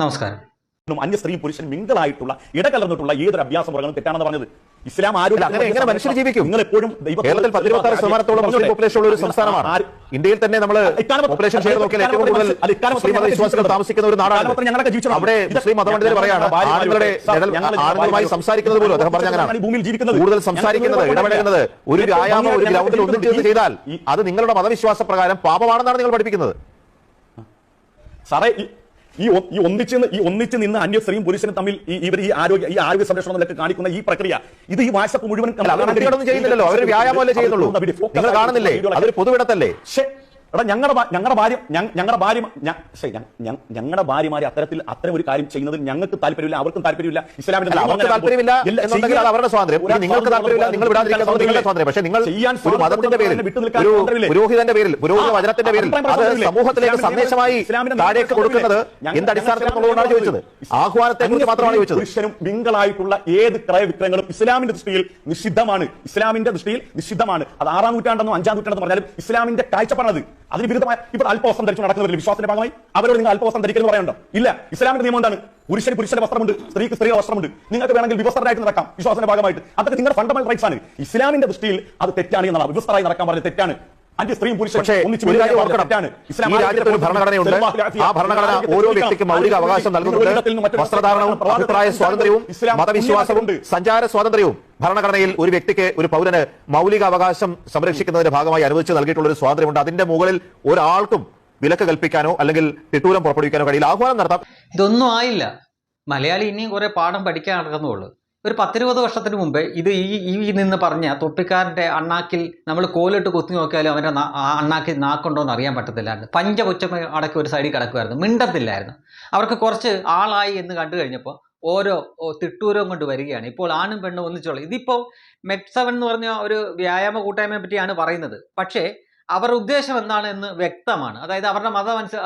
നമസ്കാരം. അന്യ സ്ത്രീ പുരുഷൻ മിങ്കിളായിട്ടുള്ള ഇടകലർന്നിട്ടുള്ള ഏതൊരു അഭ്യാസ മുറകളും തെറ്റാണെന്ന് പറഞ്ഞത്. ഇസ്ലാം ആരും അങ്ങനെ എങ്ങനെ മനുഷ്യർ ജീവിക്കും? നിങ്ങൾ എപ്പോഴും കേരളത്തിൽ പതിനെട്ടാറ് ശതമാനത്തോളം മുസ്ലിം. പോപ്പുലേഷൻ ഉള്ള ഒരു സംസ്ഥാനമാണ്. ഇന്ത്യയിൽ തന്നെ നമ്മൾ പോപ്പുലേഷൻ ഷെയർ നോക്കിയാൽ ഏറ്റവും കൂടുതൽ മതവിശ്വാസികൾ താമസിക്കുന്ന ഒരു നാടാണ്. അവിടെ മുസ്ലിം മതപണ്ഡിതർ പറയാണ് ആണുങ്ങളുടെ ആണുങ്ങളുമായി സംസാരിക്കുന്നത് പോലും അദ്ദേഹം പറഞ്ഞ ഞങ്ങൾ ഭൂമിയിൽ ജീവിക്കുന്നത്. കൂടുതൽ സംസാരിക്കുന്നത് ഇടപെടുന്നത് ഒരു വ്യായാമം ഒരു ഗ്രൗണ്ടിൽ ഒന്നിച്ച് ചെയ്താൽ അത് നിങ്ങളുടെ മതവിശ്വാസ പ്രകാരം പാപമാണെന്നാണ് നിങ്ങൾ പഠിപ്പിക്കുന്നത്. സാറേ ഈ- ഈ ഒന്നിച്ച് ഈ ഒന്നിച്ച് നിന്ന് അന്യ സ്ത്രീയും പുരുഷനും തമ്മിൽ ഈ ഇവർ ഈ ആരോഗ്യ ഈ ആരോഗ്യ സംരക്ഷണം നിലയ്ക്ക് കാണിക്കുന്ന ഈ പ്രക്രിയ ഇത് ഈ വാട്സപ്പ് മുഴുവൻ അവർ ചെയ്യുന്നില്ലല്ലോ. അവർ വ്യായാമല്ലേ ചെയ്യുന്നുള്ളൂ. കാണുന്നില്ലേ? അതൊരു പൊതുവിടത്തല്ലേ? എടാ ഞങ്ങളുടെ ഞങ്ങളുടെ ഭാര്യ ഞങ്ങളുടെ ഭാര്യ ഞങ്ങളുടെ ഭാര്യമാരെ അത്തരത്തിൽ അത്തരം ഒരു കാര്യം ചെയ്യുന്നതിൽ ഞങ്ങൾക്ക് താല്പര്യമില്ല അവർക്കും താല്പര്യമില്ല ഇസ്ലാമിന്റെ താല്പര്യമില്ല അവരുടെ സ്വാതന്ത്ര്യം. നിങ്ങൾക്ക് താല്പര്യമില്ല നിങ്ങൾ സ്വാതന്ത്ര്യം. പക്ഷേ നിങ്ങൾ ഒരു മതത്തിന്റെ പേരിൽ പുരോഹിതന്റെ പേരിൽ പുരോഹിത വചനത്തിന്റെ പേരിൽ അത്? സമൂഹത്തിലേക്ക് സന്ദേശമായി താഴേക്ക് കൊടുക്കുന്നത് എന്ത് ഞങ്ങൾ ചോദിച്ചത്? ആഹ്വാനത്തെ കുറിച്ച് മാത്രമാണ് ചോദിച്ചത്. പുരുഷനും മിങ്കളായിട്ടുള്ള ഏത് ക്രയവിക്രയങ്ങളും ഇസ്ലാമിന്റെ ദൃഷ്ടിയിൽ നിഷിദ്ധമാണ്. ഇസ്ലാമിന്റെ ദൃഷ്ടിയിൽ നിഷിദ്ധമാണ്. അത് ആറാം നൂറ്റാണ്ടെന്നോ അഞ്ചാം നൂറ്റാണ്ടെന്ന് പറഞ്ഞാലും ഇസ്ലാമിന്റെ കാഴ്ചപ്പാടാണത്. അതിന് വിരുദ്ധമായ ഇപ്പോൾ അല്പവസ്ത്രം ധരിച്ചു നടക്കുന്നവരിൽ വിശ്വാസത്തിന്റെ ഭാഗമായി അവരോട് നിങ്ങൾ അല്പവസ്ത്രം ധരിക്കരുത് പറയണ്ടോ ഇല്ല. ഇസ്ലാമിന്റെ നിയമം എന്താണ്? പുരുഷന് പുരുഷന്റെ വസ്ത്രമുണ്ട് സ്ത്രീക്ക് സ്ത്രീയുടെ വസ്ത്രമുണ്ട്. നിങ്ങൾക്ക് വേണമെങ്കിൽ വിവസ്ത്രരായിട്ട് നടക്കാം വിശ്വാസത്തിന്റെ ഭാഗമായിട്ട്. അതൊക്കെ നിങ്ങളുടെ ഫണ്ടമെന്റൽ റൈറ്റ്സ് ആണ്. ഇസ്ലാമിന്റെ ദൃഷ്ടിയിൽ അത് തെറ്റാണ് എന്നാണ് വിവസ്ത്രമായി നടക്കാൻ പറഞ്ഞത് തെറ്റാണ്. അന്യ സ്ത്രീയും പുരുഷനും ഈ രാജ്യത്ത് ഒരു ഭരണഘടനയുണ്ട്. ആ ഭരണഘടന ഓരോ വ്യക്തിക്കും മൗലിക അവകാശം നൽകുന്നുണ്ട്. വസ്ത്രധാരണവും അഭിപ്രായ സ്വാതന്ത്ര്യവും മതവിശ്വാസവും സഞ്ചാര സ്വാതന്ത്ര്യവും ഭരണഘടനയിൽ ഒരു വ്യക്തിക്ക് ഒരു പൗരന് മൗലിക അവകാശം സംരക്ഷിക്കുന്നതിന്റെ ഭാഗമായി അനുവദിച്ച് നൽകിയിട്ടുള്ള ഒരു സ്വാതന്ത്ര്യമുണ്ട്. അതിന്റെ മുകളിൽ ഒരാൾക്കും വിലക്ക് കൽപ്പിക്കാനോ അല്ലെങ്കിൽ തിട്ടൂരം പുറപ്പെടുവിക്കാനോ കഴിയില്ല. ആഹ്വാനം നടത്താം. ഇതൊന്നും ആയില്ല. മലയാളി ഇനിയും കുറെ പാഠം പഠിക്കാൻ നടക്കുന്നുള്ളൂ. ഒരു പത്തിരുപത് വർഷത്തിന് മുമ്പേ ഇത് ഈ ഈ നിന്ന് പറഞ്ഞ തൊപ്പിക്കാരന്റെ അണ്ണാക്കിൽ നമ്മൾ കോലിട്ട് കുത്തി നോക്കിയാലും അവന്റെ അണ്ണാക്കിൽ നാക്കുണ്ടോ എന്ന് അറിയാൻ പറ്റത്തില്ലായിരുന്നു. പഞ്ചപുച്ചമ അടക്കി ഒരു സൈഡിൽ കിടക്കുമായിരുന്നു മിണ്ടത്തില്ലായിരുന്നു. അവർക്ക് കുറച്ച് ആളായി എന്ന് കണ്ടു കഴിഞ്ഞപ്പോൾ ഓരോ തിട്ടൂരവും കൊണ്ട് വരികയാണ്. ഇപ്പോൾ ആണും പെണ്ണും ഒന്നിച്ചുള്ള ഇതിപ്പോൾ മെറ്റ് സെവൻ എന്ന് പറഞ്ഞ ഒരു വ്യായാമ കൂട്ടായ്മയെ പറ്റിയാണ് പറയുന്നത്. പക്ഷേ അവരുടെ ഉദ്ദേശം എന്താണ് എന്ന് വ്യക്തമാണ്. അതായത് അവരുടെ മതം അനുസ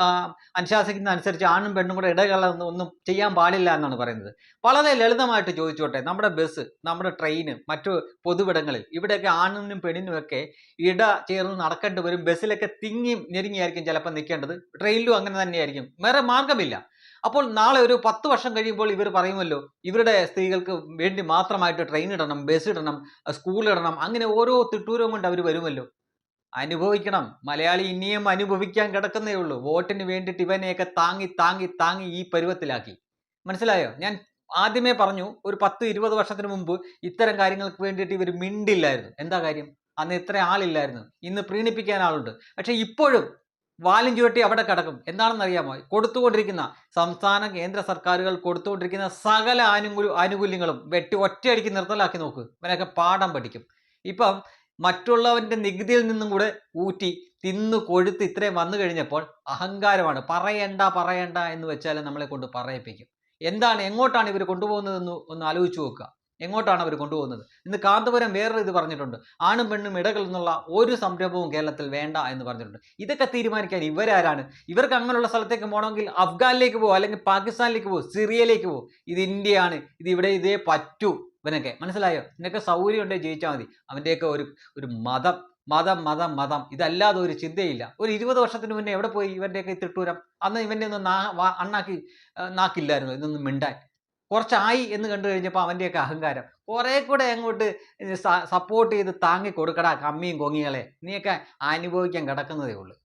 അനുശാസിക്കുന്ന അനുസരിച്ച് ആണും പെണ്ണും കൂടെ ഇടകലർന്ന് ഒന്നും ചെയ്യാൻ പാടില്ല എന്നാണ് പറയുന്നത്. വളരെ ലളിതമായിട്ട് ചോദിച്ചോട്ടെ നമ്മുടെ ബസ് നമ്മുടെ ട്രെയിന് മറ്റു പൊതുവിടങ്ങളിൽ ഇവിടെയൊക്കെ ആണിനും പെണ്ണിനും ഒക്കെ ഇട ചേർന്ന് നടക്കേണ്ടി വരും ബസ്സിലൊക്കെ തിങ്ങി ഞെരുങ്ങിയായിരിക്കും ചിലപ്പോൾ നിൽക്കേണ്ടത്. ട്രെയിനിലും അങ്ങനെ തന്നെയായിരിക്കും. വേറെ മാർഗമില്ല അപ്പോൾ നാളെ ഒരു പത്ത് വർഷം കഴിയുമ്പോൾ ഇവർ പറയുമല്ലോ ഇവരുടെ സ്ത്രീകൾക്ക് വേണ്ടി മാത്രമായിട്ട് ട്രെയിൻ ഇടണം ബസ് ഇടണം സ്കൂൾ ഇടണം അങ്ങനെ ഓരോ തിട്ടൂരവും കൊണ്ട് അവർ വരുമല്ലോ. അനുഭവിക്കണം. മലയാളി ഇനിയും അനുഭവിക്കാൻ കിടക്കുന്നേ ഉള്ളൂ. വോട്ടിന് വേണ്ടിയിട്ട് ഇവനെയൊക്കെ താങ്ങി താങ്ങി താങ്ങി ഈ പരുവത്തിലാക്കി. മനസ്സിലായോ? ഞാൻ ആദ്യമേ പറഞ്ഞു ഒരു പത്ത് ഇരുപത് വർഷത്തിന് മുമ്പ് ഇത്തരം കാര്യങ്ങൾക്ക് വേണ്ടിയിട്ട് ഇവർ മിണ്ടില്ലായിരുന്നു. എന്താ കാര്യം? അന്ന് ഇത്ര ആളില്ലായിരുന്നു. ഇന്ന് പ്രീണിപ്പിക്കാൻ ആളുണ്ട്. പക്ഷെ ഇപ്പോഴും വാലും ചുവട്ടി അവിടെ കിടക്കും. എന്താണെന്ന് അറിയാമോ കൊടുത്തുകൊണ്ടിരിക്കുന്ന സംസ്ഥാന കേന്ദ്ര സർക്കാരുകൾ കൊടുത്തുകൊണ്ടിരിക്കുന്ന സകല ആനുകൂല്യ ആനുകൂല്യങ്ങളും വെട്ടി ഒറ്റയടിക്ക് നിർത്തലാക്കി നോക്ക്. ഇവനൊക്കെ പാഠം പഠിക്കും. ഇപ്പം മറ്റുള്ളവന്റെ നികുതിയിൽ നിന്നും കൂടെ ഊറ്റി തിന്നു കൊഴുത്ത് ഇത്രയും വന്നു കഴിഞ്ഞപ്പോൾ അഹങ്കാരമാണ്. പറയണ്ട പറയണ്ട എന്ന് വെച്ചാൽ നമ്മളെ കൊണ്ട് പറയിപ്പിക്കും. എന്താണ്? എങ്ങോട്ടാണ് ഇവർ കൊണ്ടുപോകുന്നതെന്ന് ഒന്ന് ആലോചിച്ച് നോക്കുക. എങ്ങോട്ടാണ് അവർ കൊണ്ടുപോകുന്നത്? ഇന്ന് കാന്തപുരം വേറൊരു ഇത് പറഞ്ഞിട്ടുണ്ട്. ആണും പെണ്ണും ഇടകൾ എന്നുള്ള ഒരു സംരംഭവും കേരളത്തിൽ വേണ്ട എന്ന് പറഞ്ഞിട്ടുണ്ട്. ഇതൊക്കെ തീരുമാനിക്കാൻ ഇവരാരാണ്? ഇവർക്ക് അങ്ങനെയുള്ള സ്ഥലത്തേക്ക് പോകണമെങ്കിൽ അഫ്ഗാനിലേക്ക് പോകും അല്ലെങ്കിൽ പാകിസ്ഥാനിലേക്ക് പോകും സിറിയയിലേക്ക് പോകും ഇത് ഇന്ത്യയാണ്. ഇത് ഇവിടെ ഇതേ പറ്റൂ. ഇവനൊക്കെ. മനസ്സിലായോ? നിനക്ക് സൗകര്യം ഉണ്ടെങ്കിൽ ജയിച്ചാൽ മതി. അവന്റെയൊക്കെ ഒരു ഒരു മതം മതം മതം മതം. ഇതല്ലാതെ ഒരു ചിന്തയില്ല. ഒരു ഇരുപത് വർഷത്തിന് മുന്നേ എവിടെ പോയി ഇവന്റെയൊക്കെ തിട്ടൂരം? അന്ന് ഇവന്റെ ഒന്നും നാ അണ്ണാക്കി നാക്കില്ലായിരുന്നു. ഇതൊന്നും മിണ്ടാൻ. കുറച്ചായി എന്ന് കണ്ടു കഴിഞ്ഞപ്പോൾ അവന്റെയൊക്കെ അഹങ്കാരം. കുറെ കൂടെ അങ്ങോട്ട് സപ്പോർട്ട് ചെയ്ത് താങ്ങി കൊടുക്കടാ കമ്മിയും കൊങ്ങികളെ. നീയൊക്കെ അനുഭവിക്കാൻ കിടക്കുന്നതേ ഉള്ളൂ.